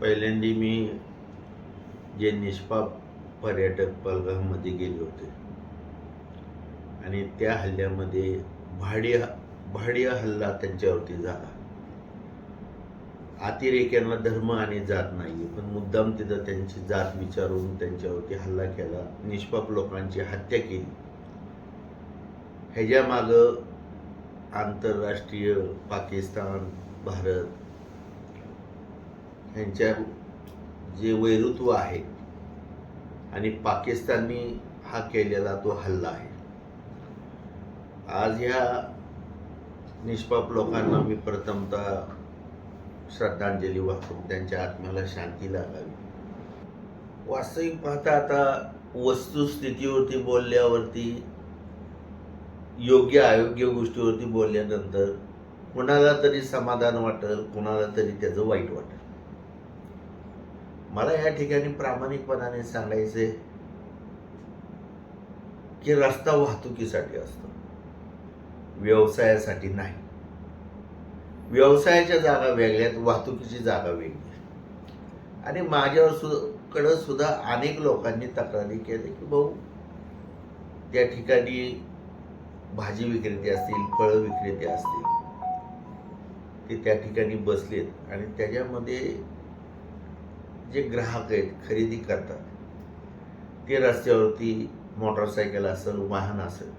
पहिल्यांदा मी जे निष्पाप पर्यटक पलगाममध्ये गेले होते. आणि त्या हल्ल्यामध्ये भाडी भाडी हल्ला त्यांच्यावरती झाला. अतिरेक्यांना धर्म आणि जात नाही पण मुद्दाम तिथं त्यांची जात विचारून त्यांच्यावरती हल्ला केला. निष्पाप लोकांची हत्या केली. ह्याच्यामागं आंतरराष्ट्रीय पाकिस्तान भारत ह्यांच्या जे वैरुत्व आहे आणि पाकिस्ताननी हा केलेला तो हल्ला आहे. आज ह्या निष्पाप लोकांना मी प्रथमतः श्रद्धांजली वाहतो. त्यांच्या आत्म्याला शांती लागावी. वास्तविक पाहता आता वस्तुस्थितीवरती बोलल्यावरती योग्य अयोग्य गोष्टीवरती बोलल्यानंतर कुणाला तरी समाधान वाटेल कुणाला तरी त्याचं वाईट वाटेल. मला या ठिकाणी प्रामाणिकपणाने सांगायचे की रस्ता वाहतुकीसाठी असतो. व्यवसायासाठी नाही. व्यवसायाच्या जागा वेगळ्यात वाहतुकीची जागा वेगळी आणि माझ्यावर सु कडं सुद्धा अनेक लोकांनी तक्रारी केली की भाऊ त्या ठिकाणी भाजी विक्रेते असतील फळं विक्रेते असतील ते त्या ठिकाणी बसलेत आणि त्याच्यामध्ये जे ग्राहक आहेत खरेदी करतात ते रस्त्यावरती मोटरसायकल असेल वाहन असेल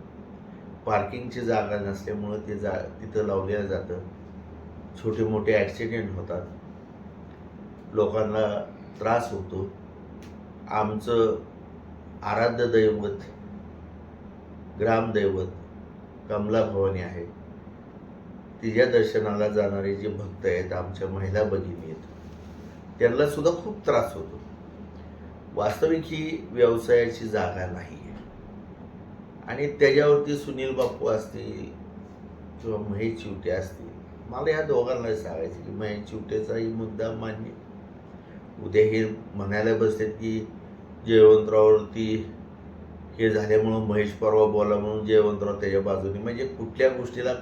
पार्किंगची जागा नसल्यामुळं ते जा तिथं लावलेलं जातं. छोटे मोठे ॲक्सिडेंट होतात. लोकांना त्रास होतो. आमचं आराध्य दैवत ग्रामदैवत कमला भवानी आहे तिच्या दर्शनाला जाणारे जे भक्त आहेत आमच्या महिला भगिनी आहेत. त्यांना सुद्धा खूप त्रास होतो. वास्तविक ही व्यवसायाची जागा नाही आहे आणि त्याच्यावरती सुनील बापू असतील किंवा महेश चिवटे असतील मला या दोघांना सांगायचं की महेश चिवटेचाही मुद्दा मान्य उद्या हे म्हणायला बसलेत की जयवंतरावरती हे झाल्यामुळं महेश परवा बोला म्हणून जयवंतराव त्याच्या बाजूने म्हणजे कुठल्या गोष्टीला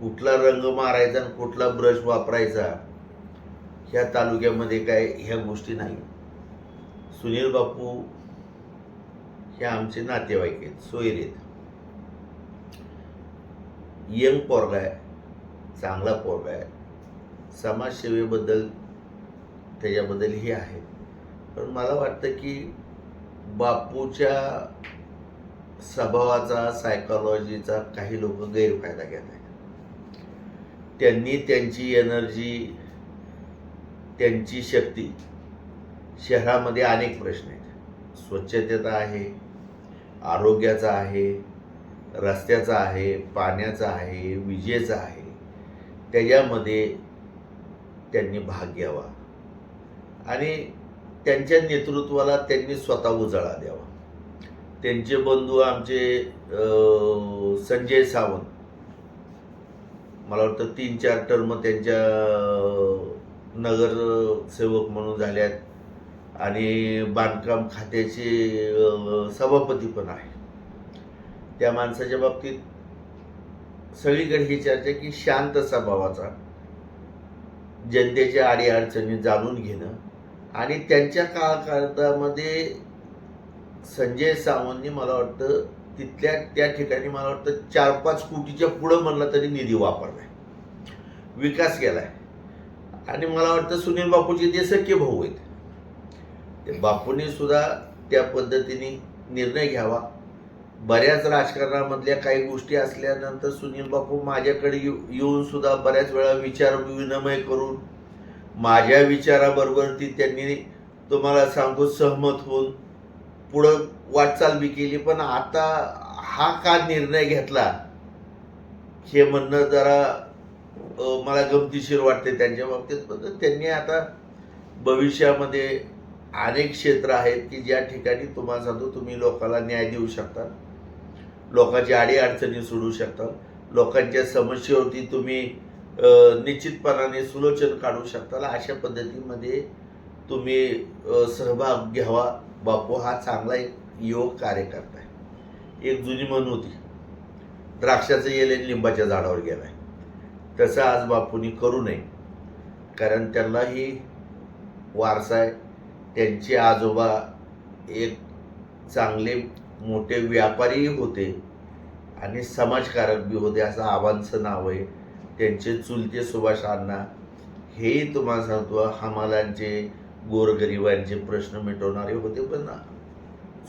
कुठला रंग मारायचा आणि कुठला ब्रश वापरायचा ह्या तालुक्यामध्ये काय ह्या गोष्टी नाही. सुनील बापू हे आमचे नातेवाईक आहेत सोयरे आहेत. यंग पोरगा आहे चांगला पोरगा आहे. समाजसेवेबद्दल त्याच्याबद्दल हे आहे. पण मला वाटतं की बापूच्या स्वभावाचा सायकॉलॉजीचा काही लोक गैरफायदा घेत आहेत. त्यांनी त्यांची एनर्जी त्यांची शक्ती. शहरामध्ये अनेक प्रश्न आहेत. स्वच्छतेचा आहे आरोग्याचा आहे रस्त्याचा आहे पाण्याचा आहे विजेचा आहे. त्याच्यामध्ये त्यांनी भाग घ्यावा. आणि त्यांच्या नेतृत्वाला त्यांनी स्वतः उजाळा द्यावा. त्यांचे बंधू आमचे संजय सावंत. मला वाटतं तीन चार टर्म त्यांच्या नगरसेवक म्हणून झाल्यात आणि बांधकाम खात्याचे सभापती पण आहे त्या माणसाच्या बाबतीत सगळीकडे ही चर्चा की शांत स्वभावाचा जनतेच्या अडीअडचणी जाणून घेणं आणि त्यांच्या काळामध्ये संजय सावंतनी मला वाटतं तिथल्या त्या ठिकाणी मला वाटतं चार पाच कोटीच्या पुढं म्हणलं तरी निधी वापरला आहे विकास केला आहे आणि मला वाटतं सुनील बापूचे ते सख्खे भाऊ आहेत. ते बापूंनी सुद्धा त्या पद्धतीने निर्णय घ्यावा. बऱ्याच राजकारणामधल्या काही गोष्टी असल्यानंतर सुनील बापू माझ्याकडे येऊ- येऊन सुद्धा बऱ्याच वेळा विचार विनिमय करून माझ्या विचाराबरोबर ती त्यांनी तुम्हाला सांगतो सहमत होऊन पुढं वाटचाल बी केली. पण आता हा का निर्णय घेतला हे म्हणणं जरा मला गमतीशीर वाटते त्यांच्या बाबतीत पण त्यांनी आता भविष्यामध्ये अनेक क्षेत्र आहेत की ज्या ठिकाणी तुम्हाला सांगतो तुम्ही लोकांना न्याय देऊ शकता. लोकांच्या अडीअडचणी सोडू शकता. लोकांच्या समस्येवरती तुम्ही निश्चितपणाने सुलोचन काढू शकता. अशा पद्धतीमध्ये तुम्ही सहभाग घ्यावा. बापू हा चांगला एक योग कार्यकर्ता आहे. एक जुनी म्हण होती. द्राक्षाचं येले लिंबाच्या झाडावर गेलाय. तसं आज बापूंनी करू नये. कारण त्यांनाही वारसा आहे. त्यांचे आजोबा एक चांगले मोठे व्यापारीही होते आणि समाजकारक बी होते असं आबांचं नाव आहे. त्यांचे चुलते सुभाष अण्णा हेही तुम्हाला सांगतो हमालांचे गोरगरिबांचे प्रश्न मिटवणारे होते पण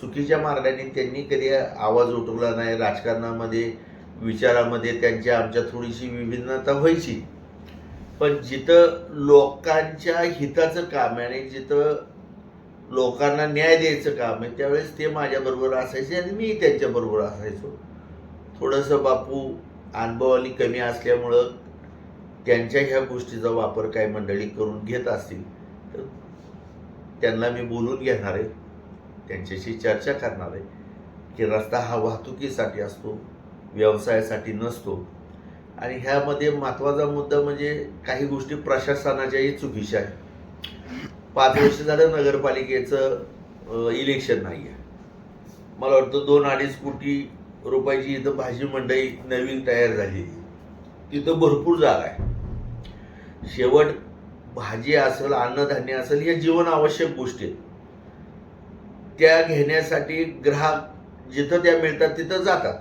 चुकीच्या मार्गाने त्यांनी कधी आवाज उठवला नाही. राजकारणामध्ये विचारामध्ये त्यांच्या आमच्या थोडीशी विभिन्नता व्हायची. पण जिथं लोकांच्या हिताचं काम आहे आणि जिथं लोकांना न्याय द्यायचं काम आहे त्यावेळेस ते माझ्याबरोबर असायचे आणि मी त्यांच्याबरोबर असायचो. थोडंसं बापू अनुभवानी कमी असल्यामुळं त्यांच्या ह्या गोष्टीचा वापर काही मंडळी करून घेत असतील तर त्यांना मी बोलून घेणार आहे. त्यांच्याशी चर्चा करणार आहे. की रस्ता हा वाहतुकीसाठी असतो व्यवसायासाठी नसतो. आणि ह्यामध्ये महत्त्वाचा मुद्दा म्हणजे काही गोष्टी प्रशासनाच्याही चुकीच्या आहे पाच वर्ष झालं नगरपालिकेचं इलेक्शन नाही आहे मला वाटतं दोन अडीच कोटी रुपयाची इथं भाजी मंडई नवीन तयार झाली. तिथं भरपूर जागा आहे. शेवट भाजी असेल अन्नधान्य असेल ह्या जीवन आवश्यक गोष्टी आहेत त्या घेण्यासाठी ग्राहक जिथं त्या मिळतात तिथं जातात.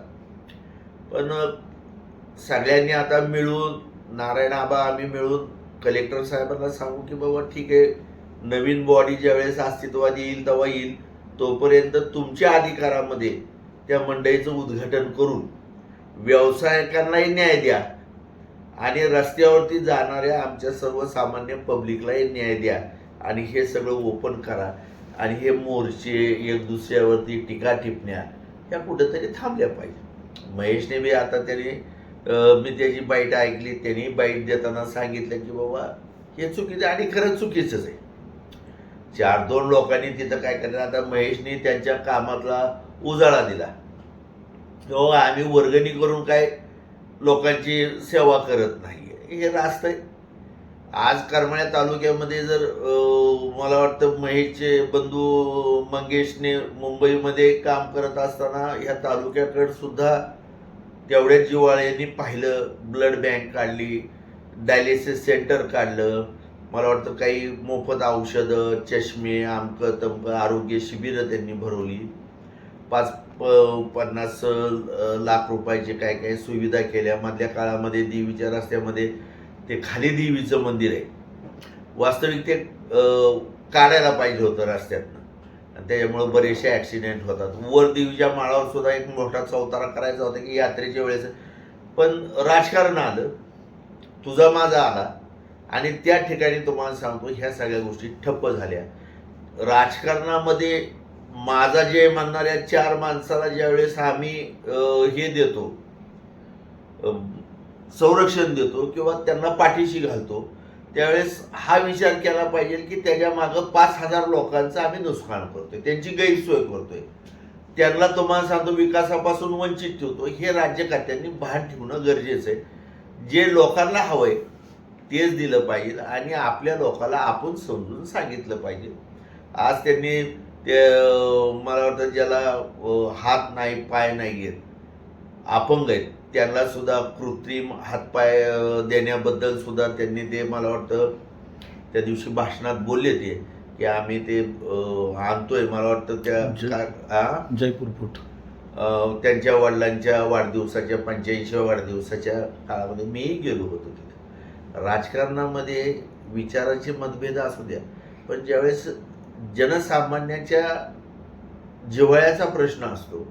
पण सगळ्यांनी आता मिळून नारायण आबा आम्ही मिळून कलेक्टर साहेबांना सांगू की बाबा ठीक आहे नवीन बॉडी ज्यावेळेस अस्तित्वात येईल तेव्हा येईल. तोपर्यंत तुमच्या अधिकारामध्ये त्या मंडईचं उद्घाटन करून व्यावसायिकांनाही न्याय द्या. आणि रस्त्यावरती जाणाऱ्या आमच्या सर्वसामान्य पब्लिकलाही न्याय द्या. आणि हे सगळं ओपन करा. आणि हे मोर्चे एक दुसऱ्यावरती टीका टिपण्या ह्या कुठेतरी थांबल्या पाहिजे. महेशने बी आता त्याने मी त्याची बाईट ऐकली त्यांनी बाईट देताना सांगितलं की बाबा हे चुकीचं आणि खरंच चुकीचंच आहे. चार दोन लोकांनी तिथं काय करणार आता महेशने त्यांच्या कामातला उजाळा दिला. हो आम्ही वर्गणी करून काय लोकांची सेवा करत नाही हे रास्त आहे. आज करमाळ्या तालुक्यामध्ये जर अं, मला वाटतं महेशचे बंधू मंगेशने मुंबईमध्ये काम करत असताना ह्या तालुक्याकडे सुद्धा तेवढ्या जिवाळ्यांनी पाहिलं ब्लड बँक काढली डायलिसिस सेंटर काढलं. मला वाटतं काही मोफत औषधं चष्मे आमकं तमकं आरोग्य शिबिरं त्यांनी भरवली. पाच प पन्नास लाख रुपयाचे काय काय सुविधा केल्या. मधल्या काळामध्ये देवीच्या रस्त्यामध्ये ते खाली देवीचं मंदिर आहे. वास्तविक ते काढायला पाहिजे होतं रस्त्यातनं. त्याच्यामुळं बरेचसे ॲक्सिडेंट होतात. वर देवीच्या माळावर सुद्धा एक मोठा चौतारा करायचा होता की यात्रेच्या वेळेस. पण राजकारण आलं तुझा माझा आला आणि त्या ठिकाणी तुम्हाला सांगतो ह्या सगळ्या गोष्टी ठप्प झाल्या. राजकारणामध्ये माझा जे म्हणणाऱ्या चार माणसाला ज्यावेळेस आम्ही हे देतो संरक्षण देतो किंवा त्यांना पाठीशी घालतो त्यावेळेस हा विचार केला पाहिजे की त्याच्या मागं पाच हजार लोकांचं आम्ही नुकसान करतोय. त्यांची गैरसोय करतोय. त्यांना तुम्हाला सांगतो विकासापासून वंचित ठेवतो. हे राज्यकर्त्यांनी भान ठेवणं गरजेचं आहे. जे लोकांना हवंय तेच दिलं पाहिजे आणि आपल्या लोकांना आपण समजून सांगितलं पाहिजे. आज त्यांनी ते मला वाटतं ज्याला हात नाही पाय नाही आहेत अपंग आहेत त्यांना सुद्धा कृत्रिम हातपाय देण्याबद्दल सुद्धा त्यांनी ते मला वाटतं त्या दिवशी भाषणात बोलले ते की आम्ही ते आणतोय. मला वाटतं त्या? जयपूर फूट त्यांच्या वडिलांच्या वाढदिवसाच्या पंच्याऐंशीव्या वाढदिवसाच्या काळामध्ये मीही गेलो होतो तिथे. राजकारणामध्ये विचाराचे मतभेद असू द्या पण ज्यावेळेस जनसामान्याच्या जिव्हाळ्याचा प्रश्न असतो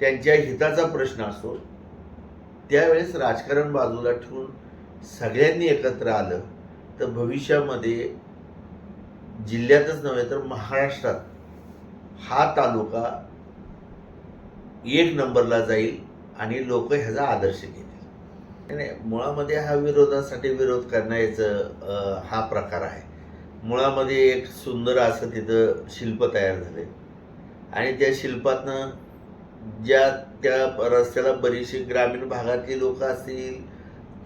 त्यांच्या हिताचा प्रश्न असतो त्यावेळेस राजकारण बाजूला ठेवून सगळ्यांनी एकत्र आलं तर भविष्यामध्ये जिल्ह्यातच नव्हे तर महाराष्ट्रात हा तालुका एक नंबरला जाईल आणि लोक ह्याचा आदर्श घेतील. नाही, नाही मुळामध्ये हा विरोधासाठी विरोध करण्याचं हा प्रकार आहे. मुळामध्ये एक सुंदर असं तिथं शिल्प तयार झाले. आणि त्या शिल्पातनं ज्या त्या रस्त्याला बरीचशी ग्रामीण भागातली लोक असतील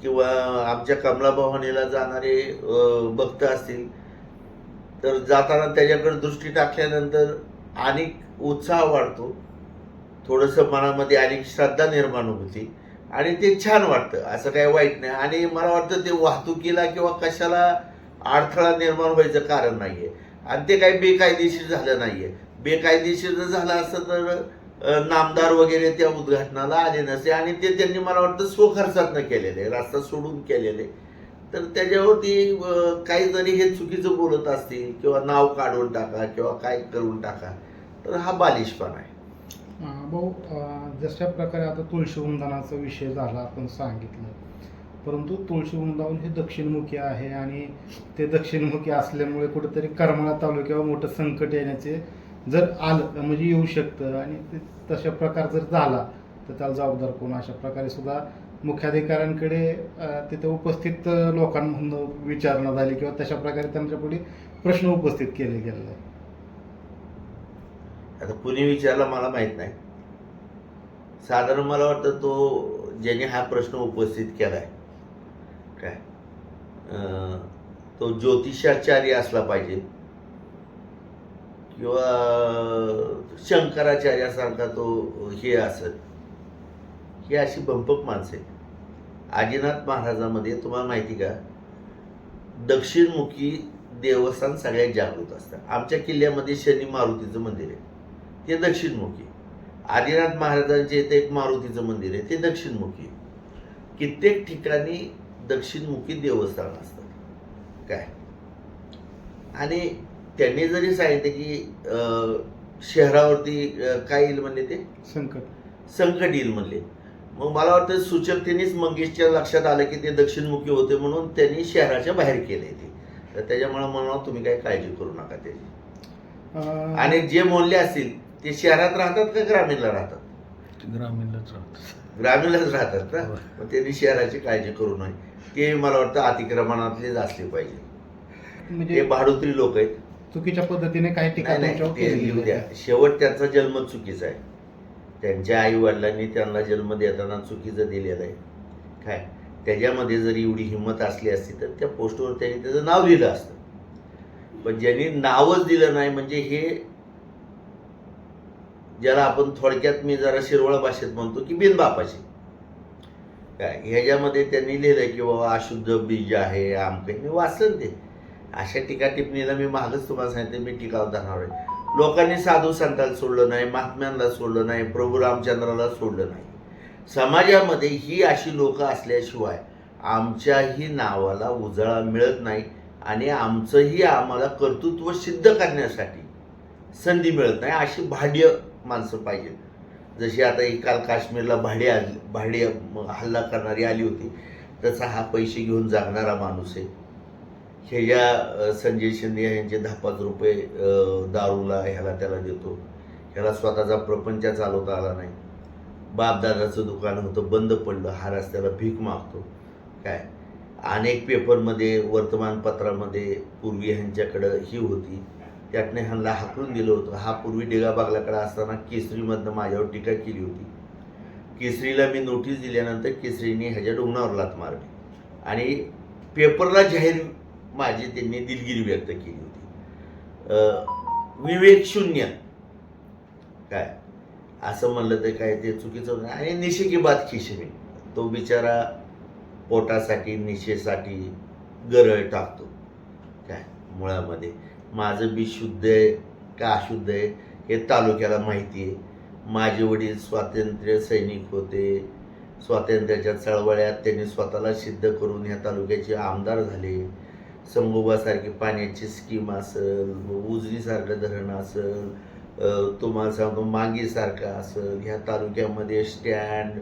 किंवा आमच्या कमला भवानीला जाणारे भक्त असतील तर जाताना त्याच्याकडे दृष्टी टाकल्यानंतर आणि उत्साह वाढतो. थोडंसं मनामध्ये आणि श्रद्धा निर्माण होती आणि ते छान वाटतं. असं काही वाईट नाही. आणि मला वाटतं ते वाहतुकीला किंवा कशाला अडथळा निर्माण व्हायचं कारण नाहीये. आणि ते काही बेकायदेशीर झालं नाहीये. बेकायदेशीर जर झालं असतं तर नामदार वगैरे त्या उद्घाटनाला आले नसते आणि ते त्यांनी मला वाटतं स्वखर्चातनं केलेले रस्ता सोडून केलेले. तर त्याच्यावरती काही जरी हे चुकीचं बोलत असतील किंवा नाव काढून टाका किंवा काय करून टाका तर हा बालिशपणा आहे. भाऊ जशा प्रकारे आता तुळशीवृंदानाचा विषय झाला आपण सांगितलं. परंतु तुळशी वृंदावन हे दक्षिणमुखी आहे आणि ते दक्षिणमुखी असल्यामुळे कुठेतरी करमाळा तालुक्यावर मोठं संकट येण्याचे जर आलं म्हणजे येऊ शकतं आणि ते तशा प्रकार जर झाला तर त्याला जबाबदार कोण? अशा प्रकारे सुद्धा मुख्याधिकाऱ्यांकडे तिथे उपस्थित लोकांमधून विचारणा झाली किंवा तशा प्रकारे त्यांच्या पुढे प्रश्न उपस्थित केले गेलेला आहे आता कुणी विचारला मला माहीत नाही. साधारण मला वाटतं तो ज्याने हा प्रश्न उपस्थित केलाय काय? तो ज्योतिषाचार्य असला पाहिजे. किंवा शंकराचार्यासारखा तो हे असत. ही अशी बंपक माणसं आहेत. आदिनाथ महाराजामध्ये तुम्हाला माहिती का? दक्षिणमुखी देवस्थान सगळ्यात जागृत असतं. आमच्या किल्ल्यामध्ये शनी मारुतीचं मंदिर आहे. ते दक्षिणमुखी. आदिनाथ महाराजांचे इथे एक मारुतीचं मंदिर आहे. ते दक्षिणमुखी. कित्येक ठिकाणी दक्षिणमुखी देवस्थान असतात काय? आणि त्यांनी जरी सांगितलं की शहरावरती काय येईल म्हणले ते? संकट. संकट येईल म्हणले. मग मला वाटतं सूचकतेनेच मंगेशच्या लक्षात आलं की ते दक्षिणमुखी होते म्हणून त्यांनी शहराच्या बाहेर केले ते. तर त्याच्यामुळे म्हणून तुम्ही काही काळजी करू नका त्याची. आणि जे मोडले असतील ते शहरात राहतात का ग्रामीणला राहतात? ग्रामीणलाच राहत ग्रामीणलाच राहतात ना. मग त्यांनी शहराची काळजी करू नये. ते मला वाटतं अतिक्रमणातलेच असले पाहिजे. ते म्हणजे भाडोत्री लोक आहेत. चुकीच्या पद्धतीने काही टीका नाही नाही तुमच्यावर ते केली लिहू द्या. आहे. शेवट त्यांचा जन्म चुकीचा आहे. त्यांच्या आई वडिलांनी त्यांना जन्म देताना चुकीचं दिलेलं आहे. काय? त्याच्यामध्ये जर एवढी हिंमत असली असती तर त्या पोस्टवर त्यांनी त्याचं नाव लिहिलं असतं. पण ज्यांनी नावच दिलं नाही म्हणजे हे ज्याला आपण थोडक्यात मी जरा शिरवळ भाषेत म्हणतो की बिनबापाची. काय? ह्याच्यामध्ये त्यांनी लिहिलंय की बाबा अशुद्ध बीज आहे आमके मी वाचलं ते? अशा टीका टिप्पणीला मी मागच तुम्हाला सांगितलं मी टीका धरणार आहे. लोकांनी साधू संतांना सोडलं नाही महात्म्यांना सोडलं नाही प्रभू रामचंद्राला सोडलं नाही. समाजामध्ये ही अशी लोक असल्याशिवाय आमच्याही नावाला उजाळा मिळत नाही आणि आमचंही आम्हाला कर्तृत्व सिद्ध करण्यासाठी संधी मिळत नाही अशी भाड्य माणसं पाहिजे जशी आता ही काल काश्मीरला भाडे आली भाडे हल्ला करणारी आली होती तसा हा पैसे घेऊन जागणारा माणूस आहे. हे या संजय शिंदे यांचे दहा पाच रुपये दारूला ह्याला त्याला देतो. ह्याला स्वतःचा प्रपंच चालवता आला नाही. बापदादाचं दुकान होतं बंद पडलं हा रस्त्याला भीक मागतो. काय? अनेक पेपरमध्ये वर्तमानपत्रामध्ये पूर्वी ह्यांच्याकडं ही होती. त्यातने ह्यांना हाकलून दिलं होतं. हा पूर्वी डेगाबागलाकडे असताना केसरीमधनं माझ्यावर टीका केली होती. केसरीला मी नोटीस दिल्यानंतर केसरीने ह्याच्या डोंगणावर लात मारली. आणि पेपरला जाहीर माझी त्यांनी दिलगिरी व्यक्त केली होती. विवेक शून्य. काय? असं म्हणलं तर काय ते चुकीचं आणि निशे खिशमी. तो बिचारा पोटासाठी निशेसाठी गरळ टाकतो. काय? मुळामध्ये. माझं बी शुद्ध आहे का अशुद्ध आहे हे तालुक्याला माहिती आहे. माझे वडील स्वातंत्र्य सैनिक होते. स्वातंत्र्याच्या चळवळ्यात त्यांनी स्वतःला सिद्ध करून ह्या तालुक्याचे आमदार झाले. संगोबासारखी पाण्याची स्कीम असेल उजनीसारखं धरण असेल तुम्हाला सांगतो मांगीसारखं असेल. ह्या तालुक्यामध्ये स्टँड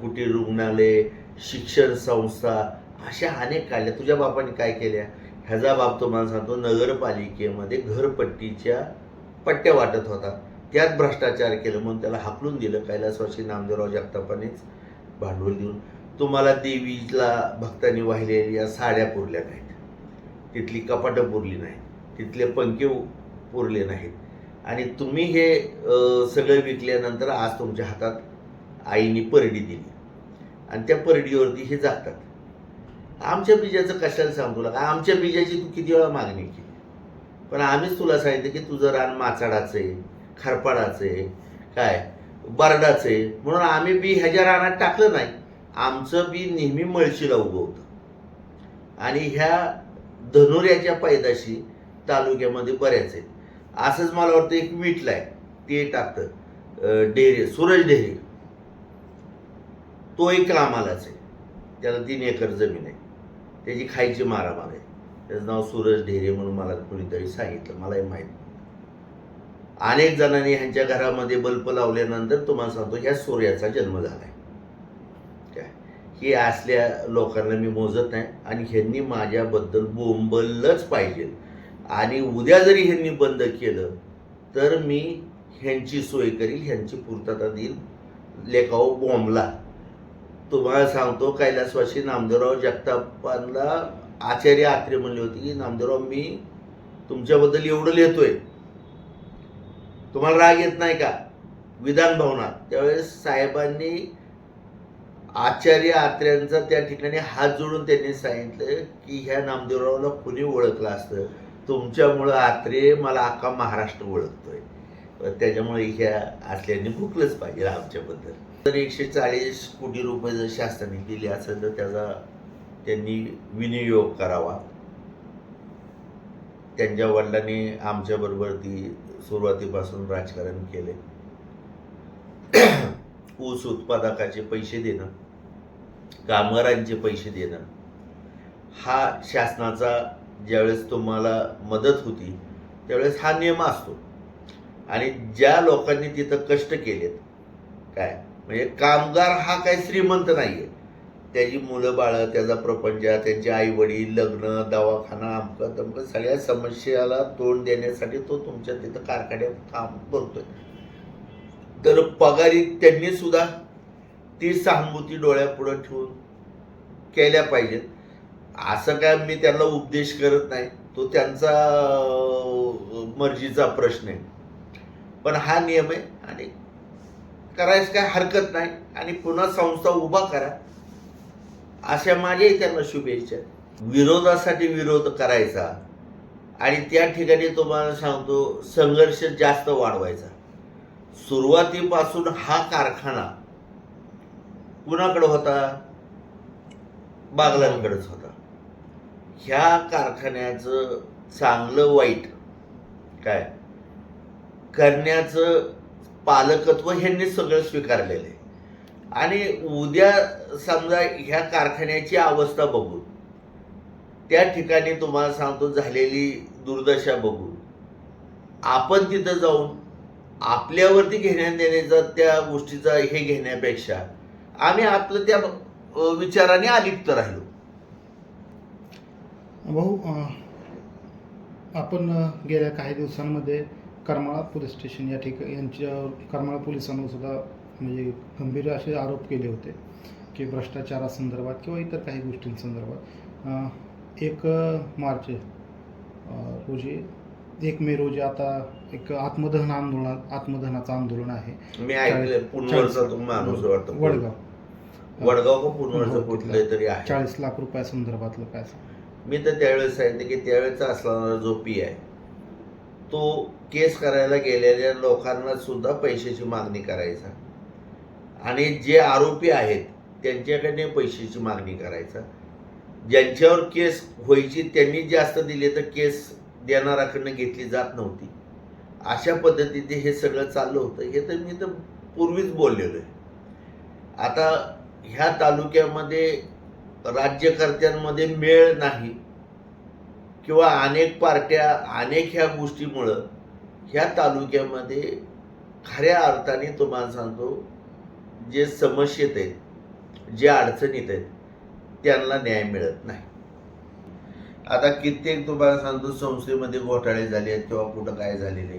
कुटीर रुग्णालय शिक्षण संस्था अशा अनेक काढल्या तुझ्या बापाने काय केल्या? ह्याचा बाप तुम्हाला सांगतो नगरपालिकेमध्ये घरपट्टीच्या पट्ट्या वाटत होता. त्यात भ्रष्टाचार केलं म्हणून त्याला हाकलून दिलं. कैलासवासी नामदेवराव जगतापानेच भांडवल देऊन. तुम्हाला देवीला भक्तांनी वाहिलेल्या साड्या पुरल्या नाहीत. तिथली कपाटं पुरली नाहीत. तिथले पंखे पुरले नाहीत. आणि तुम्ही हे सगळं विकल्यानंतर आज तुमच्या हातात आईने परडी दिली. आणि त्या परडीवरती हे जातात. आमच्या बीजाचं कशाला सांगू लागा आमच्या बीजाची तू किती वेळा मागणी केली? पण आम्हीच तुला सांगितलं की तुझं रान माचाडाचं आहे खरपाडाचं आहे काय? बरडाचं आहे. म्हणून आम्ही बी ह्याच्या रानात टाकलं नाही. आमचं बी नेहमी मळशीला उभं होतं. आणि ह्या धनुर्याच्या पैदाशी तालुक्यामध्ये बऱ्याच आहेत. असंच मला वाटतं एक विटला आहे. ते टाकतं. डेरे सूरज डेरे. तो एक कामालाच आहे. त्याला तीन एकर जमीन आहे. त्याची खायची मारामार आहे. त्याचं नाव सूरज ढेरे म्हणून मला कुणीतरी सांगितलं. मलाही माहीत अनेक जणांनी ह्यांच्या घरामध्ये बल्ब लावल्यानंतर तुम्हाला सांगतो ह्या सूर्याचा जन्म झाला आहे ही असल्या लोकांना मी मोजत नाही. आणि ह्यांनी माझ्याबद्दल बोंबलच पाहिजे. आणि उद्या जरी ह्यांनी बंद केलं तर मी ह्यांची सोय करील ह्यांची पूर्तता देईल लेखाओ बॉम्बला तुम्हाला सांगतो कैलासवाशी नामदेवराव जगतापांना आचार्य आत्रे म्हणले होते की नामदेवराव मी तुमच्याबद्दल एवढं लिहितोय. तुम्हाला राग येत नाही का? विधान भवनात. त्यावेळेस साहेबांनी आचार्य आत्र्यांचा त्या ठिकाणी हात जोडून त्यांनी सांगितलं की ह्या नामदेवरावला कुणी ओळखलं असतं? तुमच्यामुळं आत्रे मला अख्खा महाराष्ट्र ओळखतोय. त्याच्यामुळे ह्या असल्याने भुकलंच पाहिजे आमच्याबद्दल. तर एकशे चाळीस कोटी रुपये जर शासनाने दिले असेल तर त्याचा त्यांनी विनियोग करावा. त्यांच्या वडिलांनी आमच्याबरोबर ती सुरुवातीपासून राजकारण केले ऊस उत्पादकाचे पैसे देणं. कामगारांचे पैसे देणं. हा शासनाचा ज्यावेळेस तुम्हाला मदत होती त्यावेळेस हा नियम असतो. आणि ज्या लोकांनी तिथं कष्ट केलेत काय? म्हणजे कामगार हा काही श्रीमंत नाही आहे त्याची मुलं बाळं त्याचा प्रपंच त्यांचे आईवडील लग्न दवाखाना अमकं तमकं सगळ्या समस्याला तोंड देण्यासाठी तो तुमच्या तिथं कारखान्यात काम करतोय. तर पगारी त्यांनी सुद्धा ती सहानुभूती डोळ्यापुढं ठेवून केल्या पाहिजेत. असं काय मी त्यांना उपदेश करत नाही. तो त्यांचा मर्जीचा प्रश्न आहे. पण हा नियम आहे आणि करायचं काय हरकत नाही. आणि पुन्हा संस्था उभा करा. अशा माझ्याही त्यांना शुभेच्छा विरोधासाठी विरोध करायचा. आणि त्या ठिकाणी तुम्हाला सांगतो संघर्ष जास्त वाढवायचा. सुरुवातीपासून हा कारखाना कुणाकडं होता बागलांकडेच होता. ह्या कारखान्याचं चांगलं वाईट काय? करण्याचं पालकत्व ह्यांनी सगळं स्वीकारलेलं आहे. आणि उद्या समजा ह्या कारखान्याची अवस्था बघून त्या ठिकाणी तुम्हाला सांगतो झालेली दुर्दशा बघून आपण तिथं जाऊन आपल्यावरती घेण्या देण्याचा त्या गोष्टीचा हे घेण्यापेक्षा आम्ही आपलं त्या विचाराने अलिप्त राहिलो. भाऊ आपण गेल्या काही दिवसांमध्ये करमाळा पोलीस स्टेशन या ठिकाणी यांच्यावर करमाळा पोलिसांवर सुद्धा म्हणजे गंभीर असे आरोप केले होते की भ्रष्टाचारासंदर्भात किंवा इतर काही गोष्टींसंदर्भात. एक मार्च रोजी एक मे रोजी आता एक आत्मदहन आंदोलन आत्मदहनाचं आंदोलन आहे. वडगाव. वडगाव का पुनवरचं कुठलं तरी आहे. चाळीस लाख रुपयासंदर्भातलं काय सांग. मी तर त्यावेळेस सांगितलं की त्यावेळेचा असणारा जो पी आहे तो केस करायला गेलेल्या लोकांना सुद्धा पैशाची मागणी करायचा. आणि जे आरोपी आहेत त्यांच्याकडे पैशाची मागणी करायचा. ज्यांच्यावर केस व्हायची त्यांनी जास्त दिले तर केस देणाराकडनं घेतली जात नव्हती. अशा पद्धतीने हे सगळं चाललं होतं. हे तर मी तर पूर्वीच बोललेलो आहे. आता ह्या तालुक्यामध्ये राज्यकर्त्यांमध्ये मेळ नाही किंवा अनेक पार्ट्या अनेक ह्या गोष्टीमुळं ह्या तालुक्यामध्ये खऱ्या अर्थाने तुम्हाला सांगतो जे समस्येत आहेत जे अडचणीत आहेत त्यांना न्याय मिळत नाही. आता कित्येक तुम्हाला सांगतो संस्थेमध्ये घोटाळे झाले आहेत किंवा कुठं काय झालेले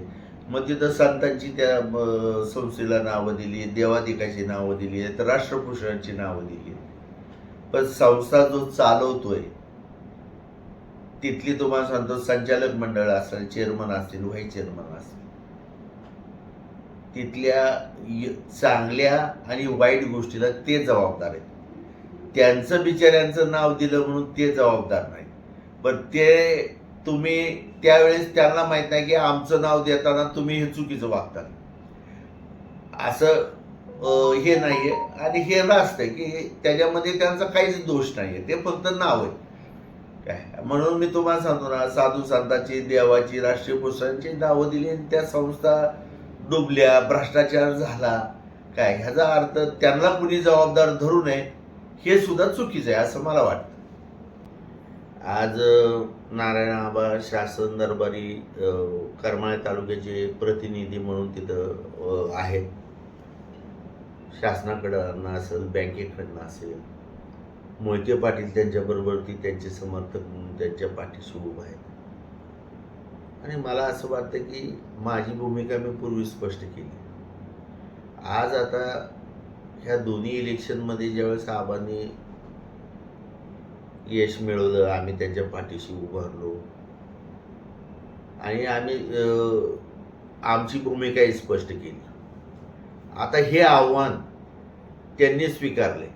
मग तिथं संतांची त्या संस्थेला नावं दिली देवाधिकाची नावं दिली आहेत राष्ट्रपुरुषांची नावं दिली. आहेत. पण संस्था जो चालवतोय तिथली तुम्हाला सांगतो संचालक मंडळ असेल चेअरमन असतील व्हाईस चेअरमन असतील. तिथल्या चांगल्या आणि वाईट गोष्टीला ते जबाबदार आहेत. त्यांचं बिचाऱ्यांचं नाव दिलं म्हणून ते जबाबदार नाही. पण ते तुम्ही त्यावेळेस त्यांना माहीत नाही की आमचं नाव देताना तुम्ही हे चुकीचं वागता असं हे नाहीये. आणि हे रास्त आहे की त्याच्यामध्ये त्यांचा काहीच दोष नाहीये. ते फक्त नाव आहे. काय? म्हणून मी तुम्हाला सांगतो ना साधू संतांची देवाची राष्ट्रीय पुरुषांची नावं दिली आणि त्या संस्था डुबल्या भ्रष्टाचार झाला. काय? ह्याचा अर्थ त्यांना कुणी जबाबदार धरू नये हे सुद्धा चुकीचं आहे असं मला वाटतं. आज नारायण आबा शासन दरबारी करमाळे तालुक्याचे प्रतिनिधी म्हणून तिथं आहेत. शासनाकडं असेल बँकेकडनं असेल मोहिते पाटील त्यांच्याबरोबर ती त्यांचे समर्थक म्हणून त्यांच्या पाठीशी उभं आहेत. आणि मला असं वाटतं की माझी भूमिका मी पूर्वी स्पष्ट केली. आज आता ह्या दोन्ही इलेक्शनमध्ये ज्यावेळेस आबांनी यश मिळवलं आम्ही त्यांच्या पाठीशी उभारलो आणि आम्ही आमची भूमिकाही स्पष्ट केली. आता हे आव्हान त्यांनी स्वीकारले.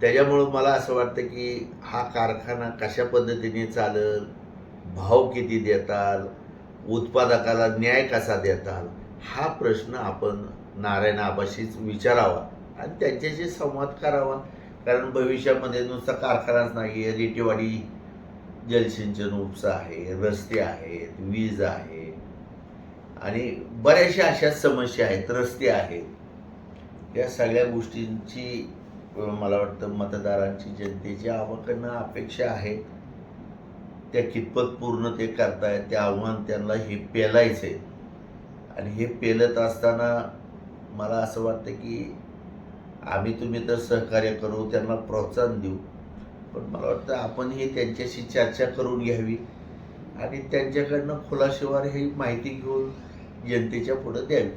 त्याच्यामुळं मला असं वाटतं की हा कारखाना कशा पद्धतीने चालल भाव किती देताल उत्पादकाला न्याय कसा देताल हा प्रश्न आपण नारायण आबाशीच विचारावा आणि त्यांच्याशी संवाद करावा. कारण भविष्यामध्ये नुसता कारखानाच नाही आहे रेटेवाडी जलसिंचन उपसा आहे रस्ते आहेत वीज आहे. आणि बऱ्याचशा अशा समस्या आहेत रस्ते आहेत. या सगळ्या गोष्टींची मला वाटतं मतदारांची जनतेची आवाकडनं अपेक्षा आहे त्या कितपत पूर्ण ते करतायत ते आव्हान त्यांना हे पेलायचं आहे आणि हे पेलत असताना मला असं वाटतं की आम्ही तुम्ही तर सहकार्य करू त्यांना प्रोत्साहन देऊ. पण मला वाटतं आपण हे त्यांच्याशी चर्चा करून घ्यावी. आणि त्यांच्याकडनं खुलाशेवार ही माहिती घेऊन जनतेच्या पुढं द्यावी.